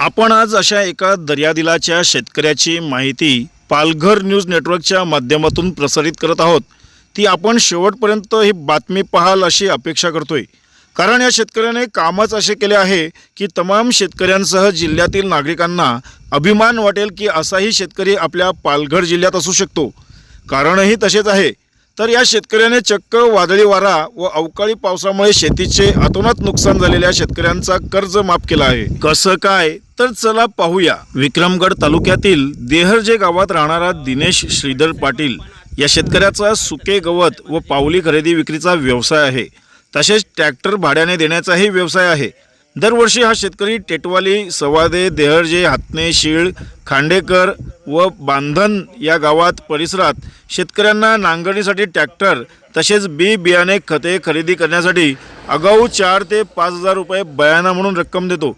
आपण आज अशा एका दर्यादिलाच्या शेतकऱ्याची माहिती पालघर न्यूज नेटवर्कच्या माध्यमातून प्रसारित करत आहोत. ती आपण शेवटपर्यंत ही बातमी पाहाल अशी अपेक्षा करतोय. कारण या शेतकऱ्याने कामच असे केले आहे की तमाम शेतकऱ्यांसह जिल्ह्यातील नागरिकांना अभिमान वाटेल की असाही शेतकरी आपल्या पालघर जिल्ह्यात असू शकतो. कारणही तसेच आहे. तर या शेतकऱ्याने चक्क वादळी वारा व अवकाळी पावसामुळे शेतीचे अतोनात नुकसान झालेल्या शेतकऱ्यांचा कर्ज माफ केला आहे. कसं काय? तर चला पाहूया. विक्रमगड तालुक्यातील देहरजे गावात राहणारा दिनेश श्रीधर पाटील या शेतकऱ्याचा सुके गवत व पावली खरेदी विक्रीचा व्यवसाय आहे. तसेच ट्रॅक्टर भाड्याने देण्याचाही व्यवसाय आहे. दरवर्षी हा शेतकरी टेटवाली सवादे देहरजे हातने शीळ खांडेकर व बांधन या गावात परिसरात शेतकऱ्यांना नांगरणीसाठी ट्रॅक्टर तसेच बी बियाणे खते खरेदी करण्यासाठी आगाऊ चार ते पाच हजार रुपये बयाना म्हणून रक्कम देतो.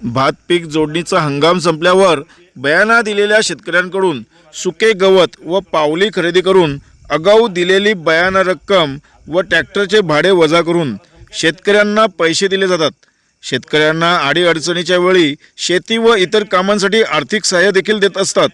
भात पीक जोडणीचा हंगाम संपल्यावर बयाना दिलेल्या शेतकऱ्यांकडून सुके गवत व पावली खरेदी करून आगाऊ दिलेली बयाना रक्कम व ट्रॅक्टरचे भाडे वजा करून शेतकऱ्यांना पैसे दिले जातात. शेतकऱ्यांना अडीअडचणीच्या वेळी शेती व इतर कामांसाठी आर्थिक सहाय्य देखील देत असतात.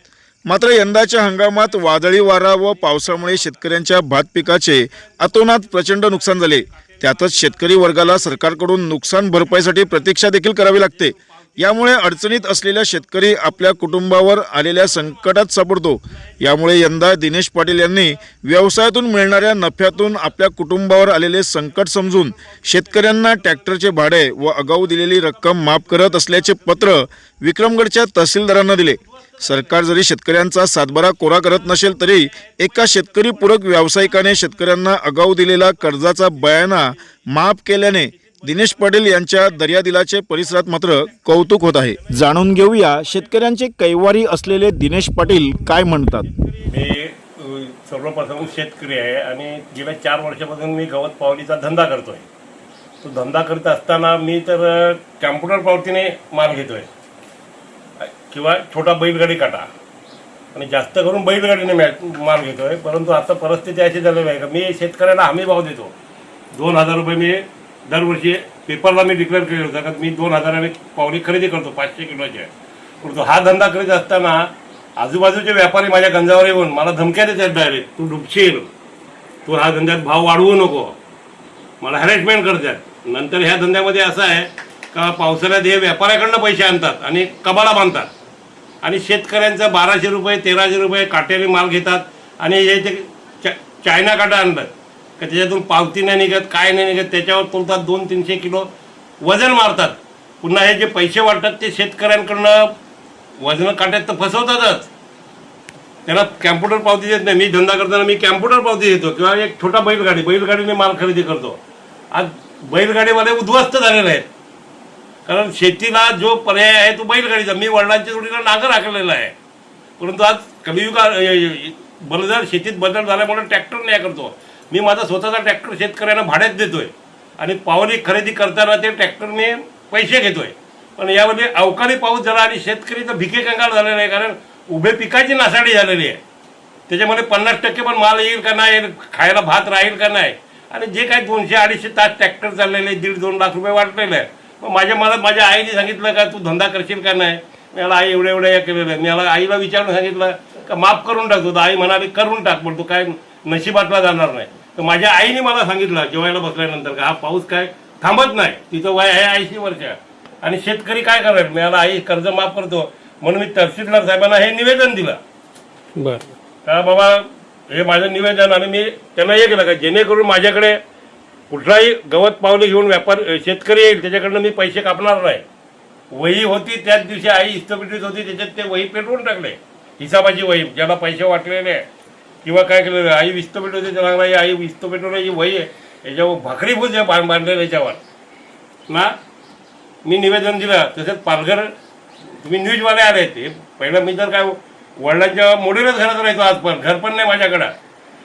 मात्र यंदाच्या हंगामात वादळी वारा व पावसामुळे शेतकऱ्यांच्या भात पिकाचे अतोनात प्रचंड नुकसान झाले. त्यातच शेतकरी वर्गाला सरकारकडून नुकसान भरपाईसाठी प्रतीक्षा देखील करावी लागते. यामुळे अडचणीत असलेल्या शेतकरी आपल्या कुटुंबावर आलेल्या संकटात सापडतो. यामुळे यंदा दिनेश पाटील यांनी व्यवसायातून मिळणाऱ्या नफ्यातून आपल्या कुटुंबावर आलेले संकट समजून शेतकऱ्यांना ट्रॅक्टरचे भाडे व आगाऊ दिलेली रक्कम माफ करत असल्याचे पत्र विक्रमगडच्या तहसीलदारांना दिले. सरकार जरी शेतकऱ्यांचा सातबारा कोरा करत नसेल तरी एका शेतकरी पूरक व्यावसायिकाने शेतकऱ्यांना आगाऊ दिलेला कर्जाचा बयाना माफ केल्याने दिनेश पाटील यांच्या दर्यादिलाचे परिसरात मात्र कौतुक होत आहे. जाणून घेऊया शेतकऱ्यांचे कैवारी असलेले दिनेश पाटील काय म्हणतात. मी सर्वप्रथम शेतकरी आहे आणि गेल्या चार वर्षापासून मी गवत पावलीचा धंदा करतोय. तो धंदा करत असताना मी तर कॅम्प्युटर पावतीने माल घेतोय. किंवा छोटा बैलगाडी काटा. आणि जास्त करून बैलगाडीने मॅ- माल घेतो आहे परंतु आता परिस्थिती अशी झालेली आहे का? मी शेतकऱ्याला हमी भाव देतो. दोन हजार रुपये मी दरवर्षी पेपरला मी डिक्लेअर केलं होतं का? मी दोन हजाराने पावली खरेदी करतो पाचशे किलोचे. परंतु हा धंदा करीत असताना आजूबाजूचे व्यापारी माझ्या गंजावर येऊन मला धमक्या देतात डायरेक्ट तू डुबशील. तू हा धंद्यात भाव वाढवू नको. मला हॅरेसमेंट करतात. नंतर ह्या धंद्यामध्ये असं आहे का पावसाळ्यात हे व्यापाऱ्याकडनं पैसे आणतात आणि कबाला बांधतात. आणि शेतकऱ्यांचं बाराशे रुपये तेराशे रुपये काट्याने माल घेतात. आणि हे ते चा- चायना काटा आणलं का त्याच्यातून पावती नाही निघत काय नाही निघत त्याच्यावर तोलतात दोन तीनशे किलो वजन मारतात. पुन्हा हे जे पैसे वाटतात ते शेतकऱ्यांकडनं वजन काट्यात तर फसवतातच. त्याला कॅम्प्युटर पावती देत नाही. मी धंदा करताना मी कॅम्प्युटर पावती देतो. किंवा एक छोटा बैलगाडी बैलगाडीने माल खरेदी करतो. आज बैलगाडीवाले उद्ध्वस्त झालेले आहेत. कारण शेतीला जो पर्याय आहे तो बैलगाडीचा. मी वडिलांच्या जोडीला नांगर आखलेला आहे. परंतु आज कलियुगा बलदार शेतीत बदल झाल्यामुळे ट्रॅक्टर नाही करतो. मी माझा स्वतःचा ट्रॅक्टर शेतकऱ्यांना भाड्यात देतोय. आणि पावली खरेदी करताना ते ट्रॅक्टरने पैसे घेतोय. पण यामध्ये अवकाळी पाऊस झाला आणि शेतकरी तर भिके कंगाल झालेला आहे. कारण उभे पिकाची नासाडी झालेली आहे. त्याच्यामध्ये पन्नास टक्के पण माल येईल का नाही खायला भात राहील का नाही. आणि जे काही दोनशे अडीचशे तास ट्रॅक्टर चाललेले दीड दोन लाख रुपये वाटलेले आहे मग माझ्या मला माझ्या आईने सांगितलं का तू धंदा करशील का नाही? मी याला आई एवढं एवढं हे केलेलं आहे. मी याला आईला विचारून सांगितलं का माफ करून टाकतो तर आई म्हणाली करून टाक पण तू काय नशिबातला जाणार नाही. तर माझ्या आईने मला सांगितलं जेवायला बसल्यानंतर का हा पाऊस काय थांबत नाही तिचं वय आहे ऐंशी वर्ष. आणि शेतकरी काय करेल मी याला आई कर्ज माफ करतो. म्हणून मी तहसीलदार साहेबांना हे निवेदन दिलं. बर. का बाबा हे माझं निवेदन आणि मी त्यांना हे केलं का? जेणेकरून माझ्याकडे कुठलाही गवत पावले घेऊन व्यापार शेतकरी येईल त्याच्याकडनं मी पैसे कापणार नाही. वही होती त्याच दिवशी आई इस्तपिटीत होती त्याच्यात ते वही पेटवून टाकले. हिसाबाची वही ज्याला पैसे वाटलेले आहे किंवा काय केलेलं आई विस्तपेट होती त्याला नाही आई विस्तपेटवण्याची वही आहे. याच्यावर भाकरीभूत आहे बांध बांधलेलं याच्यावर. ना मी निवेदन दिलं तसेच पालघर तुम्ही न्यूजवाले आले ते. पहिलं मी तर काय वडिलांच्या मोडीलच घरात राहायचो आज पण घर पण नाही माझ्याकडं.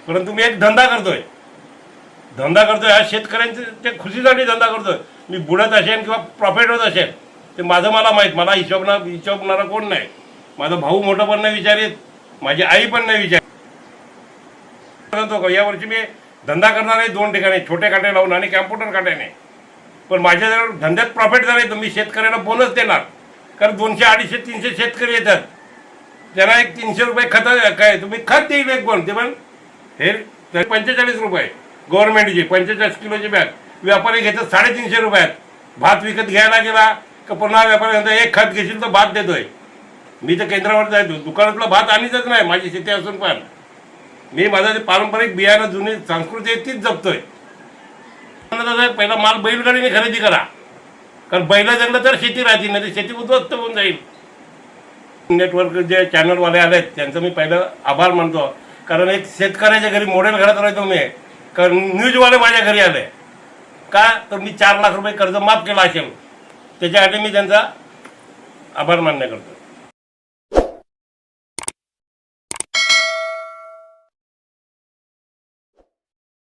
परंतु मी एक धंदा करतोय. धंदा करतोय हा शेतकऱ्यांचे ते खुशीसाठी धंदा करतोय. मी बुडत असेल किंवा प्रॉफिट होत असेल ते माझं मला माहीत मला हिशोबना हिशोबणारा कोण नाही. माझा भाऊ मोठं पण नाही विचारित माझी आई पण नाही विचार यावर्षी मी धंदा करणार आहे दोन ठिकाणी छोटे काटे लावून आणि कॅम्प्युटर काट्याने. पण माझ्या जर धंद्यात प्रॉफिट झाले तर मी शेतकऱ्याला बोनस देणार. कारण दोनशे अडीचशे तीनशे शेतकरी येतात. त्यांना एक तीनशे रुपये खत काय तुम्ही खत देईल एक पण ते पण हे पंचेचाळीस रुपये. गव्हर्नमेंटची पंचेचाळीस किलोची बॅग. व्यापारी घेतात साडेतीनशे रुपयात. भात विकत घ्यायला गेला का पुन्हा व्यापारी म्हणतो एक खत घेशील तर भात देतोय. मी तर केंद्रावर जायचो. दुकानातला भात आणीतच नाही माझी शेती असून पण. मी माझं पारंपरिक बियाणं जुनी संस्कृती आहे तीच जपतोय. आहे, पहिला माल बैलगाडीने खरेदी करा. कारण बैल जगलं तर शेती राहतील नाही तर शेती उद्ध्वस्त होऊन जाईल. नेटवर्क जे चॅनलवाले आले आहेत त्यांचं मी पहिलं आभार मानतो. कारण एक शेतकऱ्याच्या घरी मॉडेल घरात राहतो मी. कारण न्यूजवाले माझ्या घरी आले. का? तर मी चार लाख रुपये कर्ज माफ केला असेल. त्याच्यासाठी मी त्यांचा आभार मान्य करतो.